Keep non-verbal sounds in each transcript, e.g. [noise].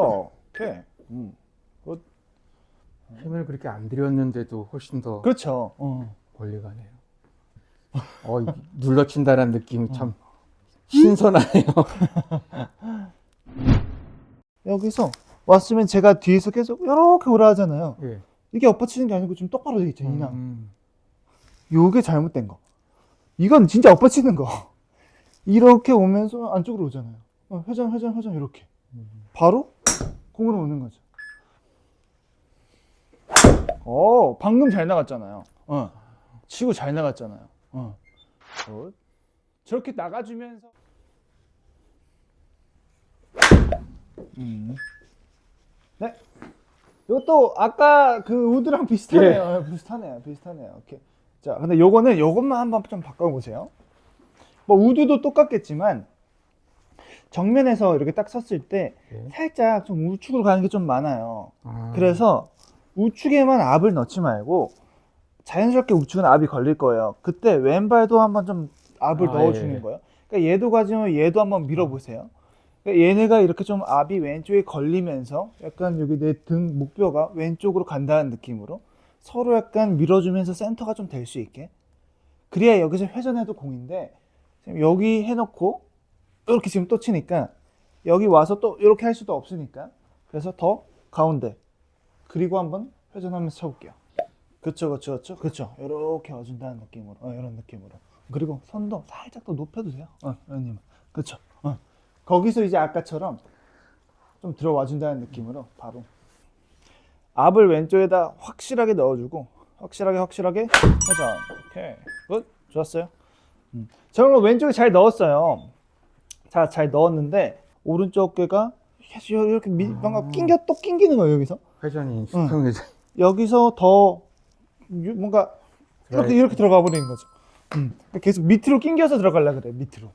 그쵸. 오케이. 음. 힘을 그렇게 안 들였는데도 훨씬 더 그렇죠. 어. 멀리 가네요. 어, 이 눌러친다는 느낌이 참 신선하네요. [laughs] 여기서 왔으면 제가 뒤에서 계속 이렇게 오라 하잖아요. 예. 이게 엎어치는 게 아니고 좀 똑바로 돼 있죠, 이나. 음, 요게 잘못된 거. 이건 진짜 엎어치는 거. [laughs] 이렇게 오면서 안쪽으로 오잖아요. 어, 회전, 회전, 회전 이렇게. 바로 공으로 오는 거죠. 어, 방금 잘 나갔잖아요. 어, 치고 잘 나갔잖아요. 어. 굿. 저렇게 나가주면서. 음. 네. 이것도 아까 그 우드랑 비슷하네요. 어, 비슷하네요. 비슷하네요. 오케이. 자, 근데 요거는 요것만 한번 좀 바꿔보세요. 뭐 우드도 똑같겠지만 정면에서 이렇게 딱 섰을 때 예. 살짝 좀 우측으로 가는 게 좀 많아요. 아, 그래서 우측에만 압을 넣지 말고 자연스럽게 우측은 압이 걸릴 거예요. 그때 왼발도 한번 좀 압을 아, 넣어주는 예. 거예요. 그러니까 얘도 가지면 얘도 한번 밀어보세요. 그러니까 얘네가 이렇게 좀 압이 왼쪽에 걸리면서 약간 여기 내 등 목뼈가 왼쪽으로 간다는 느낌으로 서로 약간 밀어주면서 센터가 좀 될 수 있게 그래야 여기서 회전해도 공인데 지금 여기 해놓고 이렇게 지금 또 치니까 여기 와서 또 이렇게 할 수도 없으니까 그래서 더 가운데 그리고 한번 회전하면서 쳐볼게요. 그쵸, 그쵸, 그쵸, 그쵸. 이렇게 와준다는 느낌으로, 어, 이런 느낌으로. 그리고 손도 살짝 더 높여도 돼요. 어, 의원님. 그쵸. 어. 거기서 이제 아까처럼 좀 들어와 준다는 느낌으로 바로 압을 왼쪽에다 확실하게 넣어주고 확실하게 확실하게 회전. 오케이. 굿. 좋았어요. 음. 저는 왼쪽에 잘 넣었어요. 자, 잘 넣었는데 오른쪽 어깨가 계속 이렇게 미, 뭔가 낑겨 또 낑기는 거예요 여기서. 회전이 수평에서 여기서 더 유- 뭔가 이렇게 네. 이렇게 들어가 버리는 거죠. 음. 계속 밑으로 낑겨서 들어가려 그래 밑으로.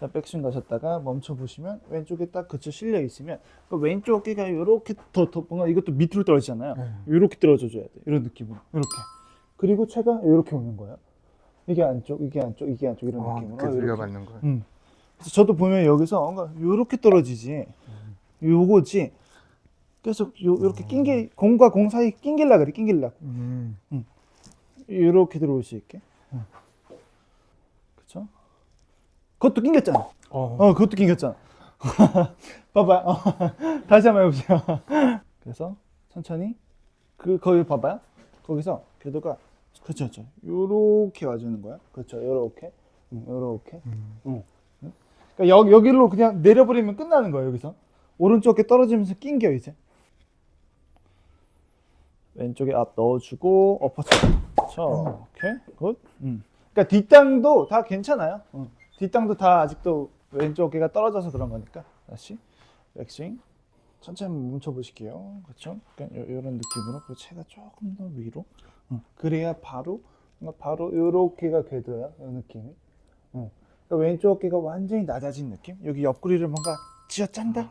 자 백스윙 가셨다가 멈춰 보시면 왼쪽에 딱 그쳐 실려 있으면 그 왼쪽 어깨가 이렇게 더, 더 뭔가 이것도 밑으로 떨어지잖아요. 네. 이렇게 떨어져 줘야 돼. 이런 느낌으로 이렇게. 그리고 채가 이렇게 오는 거예요. 이게 안쪽, 이게 안쪽, 이게 안쪽 이런 어, 느낌으로. 이렇게 이렇게. 돌려받는 거예요. 음. 그래서 저도 보면 여기서 뭔가 요렇게 떨어지지. 요거지. 계속 요 이렇게 낑기 공과 공 사이 낑길라 그래. 낑길라. 음. 요렇게 들어올 수 있게. 그렇죠? 그것도 낑겼잖아. 어. 어, 그것도 낑겼잖아. [laughs] 봐봐요. 어, [laughs] 다시 한번 해보세요. [laughs] 그래서 천천히 그 거기 봐봐요. 거기서 궤도가 그렇죠, 그렇죠. 요렇게 와주는 거야. 그렇죠, 요렇게, 응, 요렇게. 응. 응? 그러니까 여, 여기로 그냥 내려버리면 끝나는 거예요. 여기서 오른쪽에 떨어지면서 낑겨 이제. 왼쪽에 앞 넣어주고 엎어쳐. 그렇죠. 오케이, 굿. 음. 그러니까 뒷땅도 다 괜찮아요. 어. 뒷땅도 다 아직도 왼쪽 어깨가 떨어져서 그런 거니까 다시 백스윙 천천히 멈춰 보실게요. 그렇죠? 그러니까 요, 런 느낌으로 그리고 체가 조금 더 위로. 어. 그래야 바로 바로 요렇게가 궤도야. 이 느낌이. 어. 그러니까 왼쪽 어깨가 완전히 낮아진 느낌. 여기 옆구리를 뭔가 쥐어 짠다.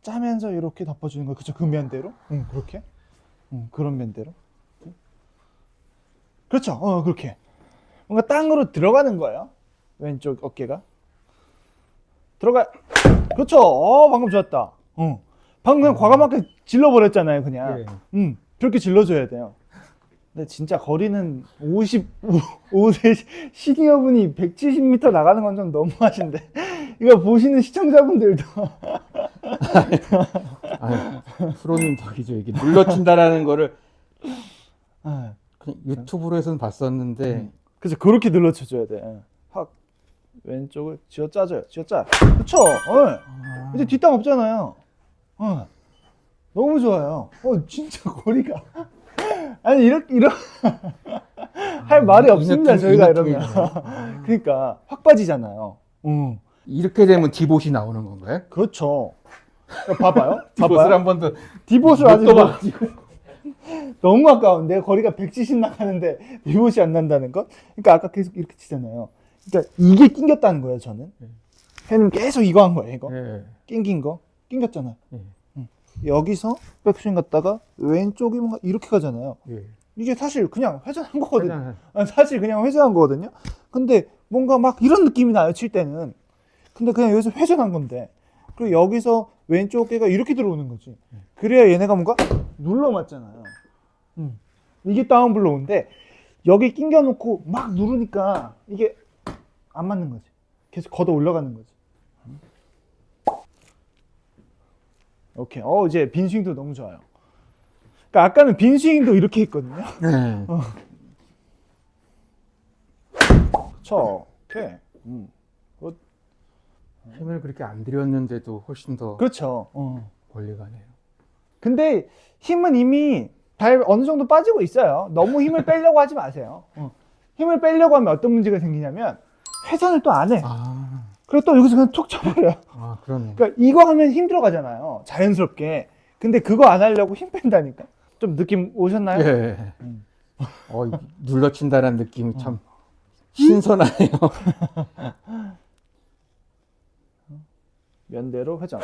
짜면서 이렇게 덮어주는 거 그죠? 그 면대로. 응, 그렇게. 응, 그런 면대로. 그렇죠. 어, 그렇게. 뭔가 땅으로 들어가는 거예요. 왼쪽 어깨가. 들어가. 그렇죠. 어, 방금 좋았다. 어. 방금 그냥 과감하게 질러버렸잖아요, 그냥. 예. 음, 그렇게 질러줘야 돼요. 근데 진짜 거리는 50, 5세 시니어분이 170m 나가는 건 좀 너무하신데. 이거 보시는 시청자분들도. 아유, 프로님 덕이죠. 이게 눌러친다라는 거를 아, 그냥 유튜브로 해서는 봤었는데 음. 그래서 그렇게 눌러쳐줘야 돼. 예. 확 왼쪽을 쥐어 짜줘요. 쥐어 짜. 그쵸? 어. 아, 이제 뒷땅 없잖아요. 어. 너무 좋아요. 어, 진짜 거리가. 아니, [laughs] 이렇게, 이런. 할 말이 이 없습니다, 느낌, 저희가 이 이러면. [laughs] 그러니까, 확 빠지잖아요. 음. 이렇게 되면 디봇이 나오는 건가요? 그렇죠. 봐봐요. [laughs] 디봇을 봐봐요. 한번 더. 디봇을 아직 못 못-. 너무 아까운데 거리가 170 나가는데 리봇이 안 난다는 것? 그러니까 아까 계속 이렇게 치잖아요. 그러니까 이게 낑겼다는 거예요, 저는. 네. 걔는 계속 이거 한 거예요, 이거. 예. 낑긴 거. 낑겼잖아요. 여기서 백스윙 갔다가 왼쪽이 뭔가 이렇게 가잖아요. 예. 이게 사실 그냥 회전한 거거든요. 그냥 [laughs] 아, 사실 그냥 회전한 거거든요. 근데 뭔가 막 이런 느낌이 나요, 칠 때는. 근데 그냥 여기서 회전한 건데 그리고 여기서 왼쪽 어깨가 이렇게 들어오는 거지. 그래야 얘네가 뭔가 눌러 맞잖아요. 음. 이게 다운 블로우인데 여기 낑겨 놓고 막 누르니까 이게 안 맞는 거지. 계속 걷어 올라가는 거지. 오케이. 어 이제 빈 스윙도 너무 좋아요. 그러니까 아까는 빈 스윙도 이렇게 했거든요. [laughs] 네. 그렇죠. 오케이. 음. 힘을 그렇게 안 들였는데도 훨씬 더 그렇죠. 어. 멀리 가네요. 근데 힘은 이미 발 어느 정도 빠지고 있어요. 너무 힘을 빼려고 하지 마세요. 어. 힘을 빼려고 하면 어떤 문제가 생기냐면 회전을 또 안 해. 아, 그리고 또 여기서 그냥 툭 쳐버려요. 아 그러네. 그러니까 이거 하면 힘 들어 가잖아요. 자연스럽게. 근데 그거 안 하려고 힘 뺀다니까. 좀 느낌 오셨나요? 예. 음. 어, 이 눌러친다라는 느낌이 참 신선하네요. 면대로 회전.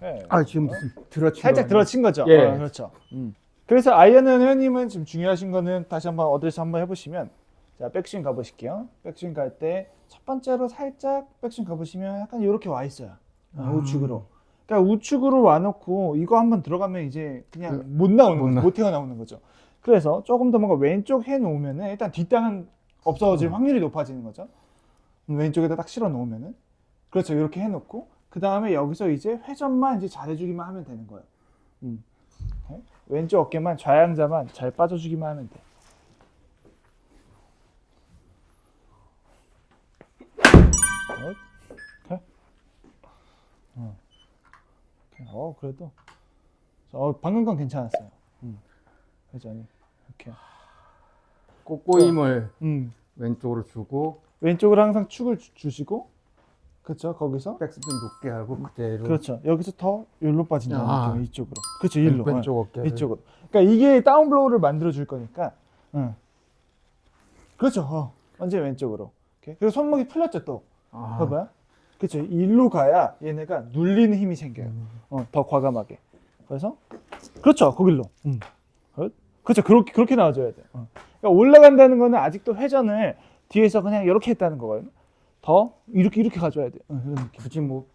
네. 아 지금 들어친 살짝 거 들어친 거죠. 예. 어, 그렇죠. 음. 그래서 아이언은 회원님은 지금 중요하신 거는 다시 한번 어디서 한번 해보시면 자 백스윙 가보실게요. 백스윙 갈 때 첫 번째로 살짝 백스윙 가보시면 약간 이렇게 와 있어요. 어, 아. 우측으로. 그러니까 우측으로 와놓고 이거 한번 들어가면 이제 그냥 그, 못 나오는 못 거죠. 나- 못 태어나오는 거죠. 그래서 조금 더 뭔가 왼쪽 해 놓으면은 일단 뒷땅은 없어질 음. 확률이 높아지는 거죠. 음, 왼쪽에다 딱 실어 놓으면은 그렇죠. 이렇게 해놓고 그 다음에 여기서 이제 회전만 이제 잘해주기만 하면 되는 거예요. 음. 오케이? 왼쪽 어깨만 좌양자만 잘 빠져주기만 하면 돼. 어, 오케이. 어. 어 그래도 어 방금 건 괜찮았어요. 음. 회전이 이렇게. 꼬꼬임을 음. 왼쪽으로 주고 왼쪽으로 항상 축을 주- 주시고 그렇죠 거기서 백스핀 높게 하고 그대로 그렇죠 여기서 더 일로 빠진다는 아. 느낌 이쪽으로 그렇죠 일로 왼- 왼쪽 어, 어깨를 이쪽으로 그러니까 이게 다운 블로우를 만들어 줄 거니까 응. 그렇죠 어. 완전 왼쪽으로 오케이. 그리고 손목이 풀렸죠 또 아, 봐봐요 그렇죠 일로 가야 얘네가 눌리는 힘이 생겨요 음. 어, 더 과감하게 그래서 그렇죠 거길로 음. 어? 그렇죠 그렇게 그렇게 나와줘야 돼요 어. 그러니까 올라간다는 거는 아직도 회전을 뒤에서 그냥 이렇게 했다는 거거든요 더 이렇게 이렇게 가져야 돼요 어, 이런 느낌 굳이 뭐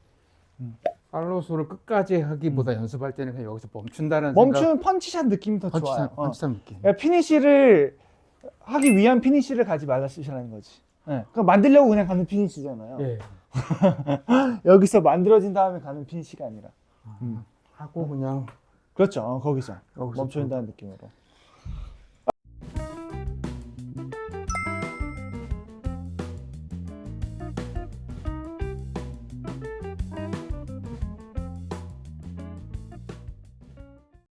음. 팔로우스를 끝까지 하기보다 연습할 때는 그냥 여기서 멈춘다는 멈추는 펀치샷 느낌이 더 생각, 좋아요 펀치산, 어. 펀치산 느낌. 그러니까 피니시를 하기 위한 피니시를 가지 말라 쓰시라는 거지 예. 그러니까 만들려고 그냥 가는 피니시잖아요 예. [laughs] 여기서 만들어진 다음에 가는 피니시가 아니라. 음. 하고 그냥 그렇죠. 어, 거기서 여기서 멈춰준다는 느낌으로